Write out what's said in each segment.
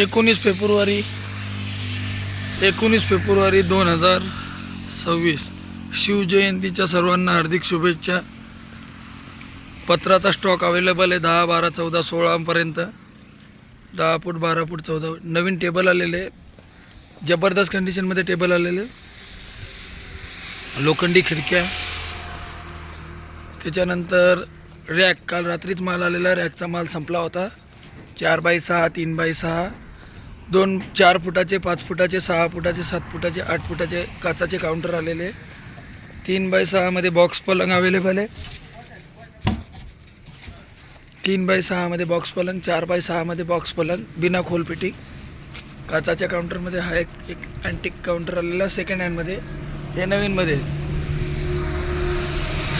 एकोणीस फेब्रुवारी एकोणीस फेब्रुवारी दोन हजार सव्वीस. शिवजयंतीच्या सर्वांना हार्दिक शुभेच्छा. पत्राचा स्टॉक अवेलेबल आहे दहा बारा चौदा सोळापर्यंत दहा फूट बारा फूट चौदा नवीन टेबल आलेले जबरदस्त कंडिशनमध्ये टेबल आलेले लोखंडी खिडक्या. त्याच्यानंतर रॅक काल रात्रीच माल आलेला रॅकचा माल संपला होता. चार बाय सहा तीन बाय सहा. दोन चार फुटाचे पाच फुटाचे सहा फुटाचे सात फुटाचे आठ फुटाचे काचाचे काउंटर आलेले. तीन बाय सहामध्ये बॉक्स पलंग अवेलेबल आहे. तीन बाय सहामध्ये बॉक्स पलंग चार बाय सहामध्ये बॉक्स पलंग बिना खोल फिटिंग काचाच्या काउंटरमध्ये हा एक एक अँटिक काउंटर आलेला सेकंड हँडमध्ये हे नवीनमध्ये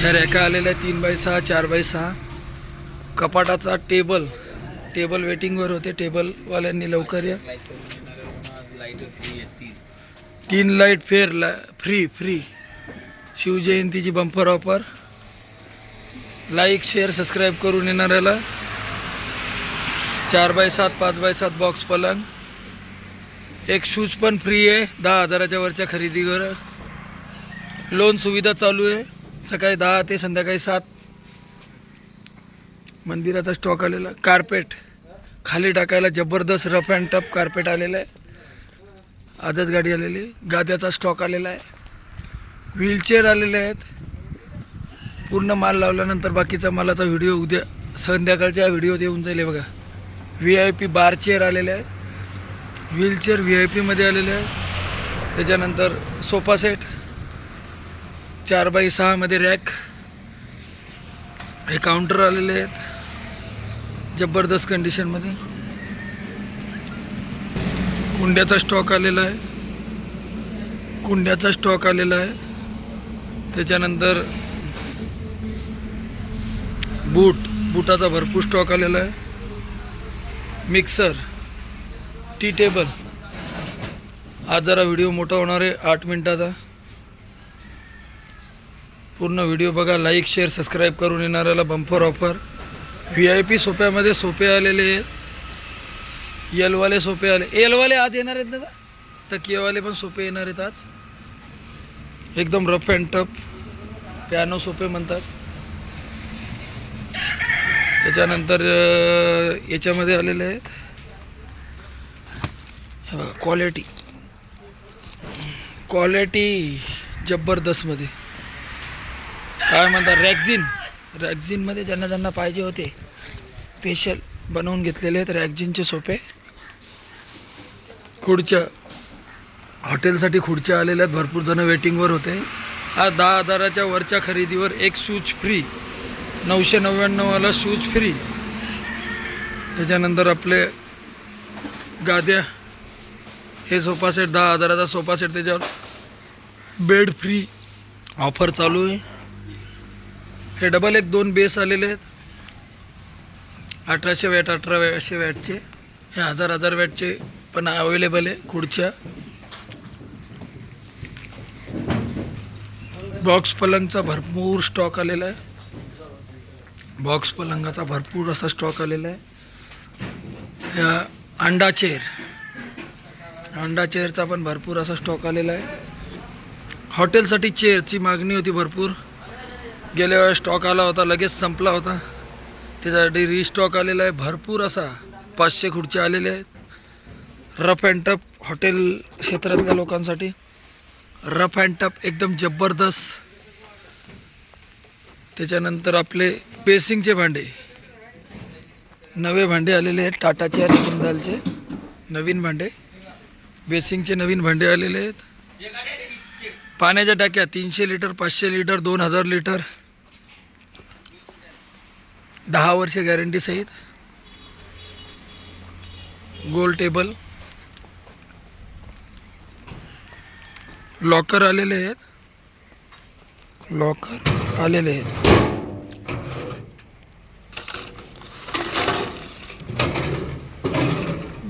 ह्या रॅका आलेल्या तीन बाय सहा चार बाय सहा. कपाटाचा टेबल टेबल वेटिंगवर होते टेबलवाल्यांनी लवकर या. तीन लाइट फेअर ला free free. शिवजयंतीची bumper offer like share subscribe करून येणाऱ्याला चार बाय सात पाच बाय सात बॉक्स पलंग. एक शूज पण फ्री आहे दहा हजाराच्या वरच्या खरेदीवर. लोन सुविधा चालू आहे सकाळी दहा ते संध्याकाळी सात. मंदिराचा स्टॉक आलेला. कार्पेट खाली टाकायला जबरदस्त रफ अँड टफ कार्पेट आलेलं आहे. आजच गाडी आलेली. गाद्याचा स्टॉक आलेला आहे. व्हीलचेअर आलेले आहेत. पूर्ण माल लावल्यानंतर बाकीचा मालाचा व्हिडिओ उद्या संध्याकाळच्या व्हिडिओत येऊन जाईल बघा. V I P bar chair आलेले आहे. व्हीलचेअर व्ही आय पीमध्ये आलेले आहे. त्याच्यानंतर सोफा सेट चार बाय सहामध्ये रॅक हे काउंटर आलेले आहेत. जबरदस्त कंडिशनमध्ये कुंड्याचा स्टॉक आलेला आहे. कुंड्याचा स्टॉक आलेला आहे. त्याच्यानंतर बूट बुटाचा भरपूर स्टॉक आलेला आहे. मिक्सर टी टेबल आज जरा व्हिडिओ मोठा होणार आहे आठ मिनटाचा. पूर्ण व्हिडिओ बघा लाईक शेअर सबस्क्राईब करून येणाऱ्याला bumper offer V I P सोप्यामध्ये सोपे आलेले आहेत. एलवाले सोपे आले. एलवाले आज येणार आहेत दादा तकियावाले पण सोपे येणार आहेत आज. एकदम रफ अँड टफ पियानो सोपे म्हणतात. त्याच्यानंतर याच्यामध्ये आलेले आहेत. बघा क्वालिटी क्वालिटी जबरदस्तमध्ये काय म्हणतात? रॅक्झिन रॅगझिनमध्ये ज्यांना ज्यांना पाहिजे होते स्पेशल बनवून घेतलेले आहेत रॅगझिनचे सोपे खुर्च्या हॉटेलसाठी खुर्च्या आलेल्या आहेत. भरपूर जणं वेटिंगवर होते. आज दहा हजाराच्या वरच्या खरेदीवर एक शूज फ्री नऊशे नव्याण्णववाला शूज फ्री त्याच्यानंतर आपले गाद्या. हे सोफा सेट दहा हजाराचा सोफा सेट त्याच्यावर. बेड फ्री ऑफर चालू आहे. हे डबल एक दोन बेस आलेले आहेत. अठराशे वॅट अठराशे वॅटचे. हे हजार हजार वॅटचे पण अवेलेबल आहे खुर्च्या. बॉक्स पलंगचा भरपूर स्टॉक आलेला आहे. बॉक्स पलंगाचा भरपूर असा स्टॉक आलेला आहे. ह्या अंडा चेअर अंडा चेअरचा पण भरपूर असा स्टॉक आलेला आहे. हॉटेलसाठी चेअरची मागणी होती भरपूर. गेल्या वेळेस स्टॉक आला होता लगेच संपला होता. त्याच्यासाठी रिस्टॉक आलेला आहे भरपूर असा. पाचशे खुर्च्या आलेल्या आहेत. रफ अँड टफ हॉटेल क्षेत्रातल्या लोकांसाठी. रफ अँड टफ एकदम जबरदस्त. त्याच्यानंतर आपले बेसिंगचे भांडे. नवे भांडे आलेले आहेत टाटाचे आणि जिंदालचे नवीन भांडे. बेसिंगचे नवीन भांडे आलेले आहेत. पाण्याच्या टाक्या तीनशे लिटर पाचशे लिटर दोन हजार लिटर. दहा वर्ष गॅरंटी सहित. गोल टेबल लॉकर आलेले आहेत. लॉकर आलेले आहेत.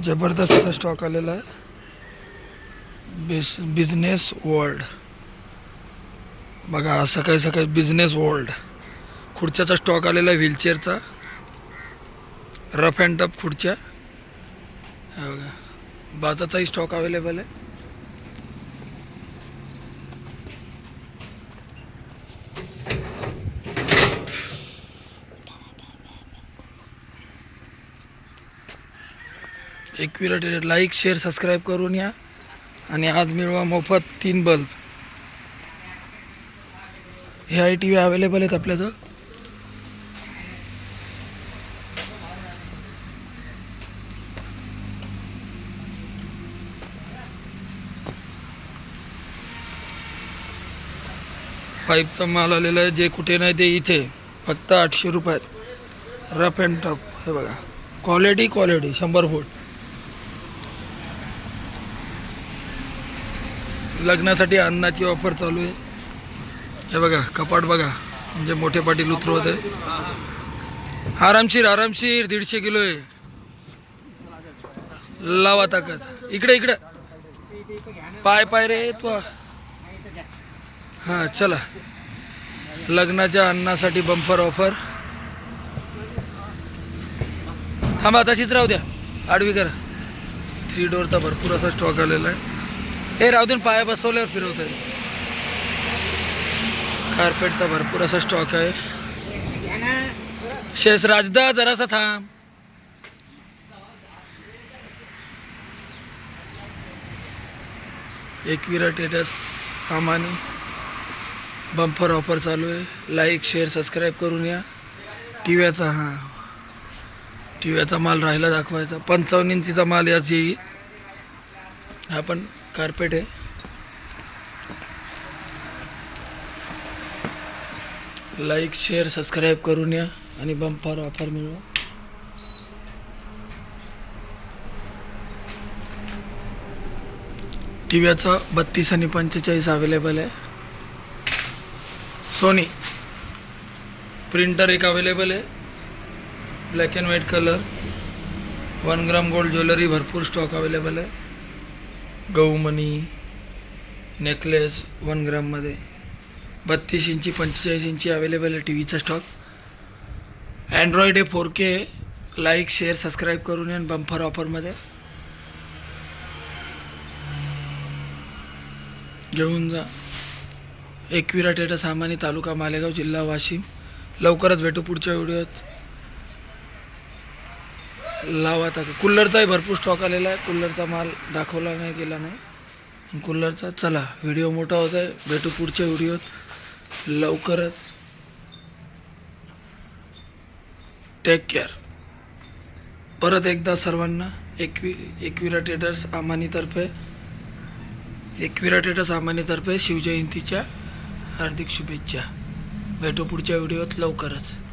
जबरदस्त असा स्टॉक आलेला आहे. बिस बिझनेस वर्ल्ड बघा सकाळी सकाळी बिझनेस वर्ल्ड खुर्च्याचा स्टॉक आलेला आहे व्हीलचेअरचा. रफ अँड टफ खुर्च्या. बाजाचाही स्टॉक अवेलेबल आहे. Ekvira tailor like share subscribe करून या. आणि आज मिळवा मोफत तीन बल्ब हे आय टी व्ही अवेलेबल आहेत आपल्याजवळ. पाईपचा माल आलेला आहे जे कुठे नाही ते इथे. फक्त आठशे रुपयात. रफ अँड टफ हे बघा. क्वालिटी क्वालिटी शंभर फूट. लग्नासाठी अन्नाची ऑफर चालू आहे. हे बघा कपाट बघा. म्हणजे मोठे पाटील उतरवत आहे. आरामशीर आरामशीर दीडशे किलो आहे. लावा ताकद. इकडे इकडे. पाय पाय रे तू. हां चला. लग्नाच्या अन्नासाठी बंपर ऑफर थांबा तशीच राहू द्या. आडवी करा. थ्री डोअरचा भरपूर असा स्टॉक आलेला आहे. हे राहू दे पाया बसवल्यावर फिरवत आहे कार्पेटचा भरपूर असा स्टॉक आहे. शेष राजदा जरासा थांब. एकविरा टेटस सामानी. बंपर ऑफर चालू आहे. लाईक शेअर सबस्क्राईब करून या. टिव्याचा हां. टिव्याचा माल राहिला दाखवायचा. पंचावन्न इंचीचा माल याच येईल. हा पण कार्पेट आहे. लाईक शेअर सबस्क्राईब करून या आणि बंपर ऑफर मिळवा. टिव्याचा बत्तीस आणि पंचेचाळीस अवेलेबल आहे. सोनी प्रिंटर एक अवेलेबल आहे. Black and white colour one gram gold jewellery भरपूर स्टॉक अवेलेबल आहे. गहूमणी नेकलेस वन ग्राममध्ये बत्तीस इंची पंचेचाळीस इंची अवेलेबल आहे टी व्हीचा स्टॉक अँड्रॉइड आहे four K like share subscribe करून या बंफर ऑफरमध्ये घेऊन जा. एकविरा टेटा सामानी तालुका मालेगाव जिल्हा वाशिम. लवकरच भेटू पुढच्या व्हिडिओत. लावा आता. कूलरचाही भरपूर स्टॉक आलेला आहे. कूलरचा माल दाखवला नाही गेला नाही. कूलरचा चला व्हिडिओ मोठा होत आहे. भेटू पुढच्या व्हिडिओत. लवकरच. टेक केअर परत एकदा सर्वांना एकवी एकविरा ट्रेडर्स आमानीतर्फे एकविरा ट्रेडर्स आमानीतर्फे शिवजयंतीच्या हार्दिक शुभेच्छा. भेटू पुढच्या व्हिडिओत लवकरच.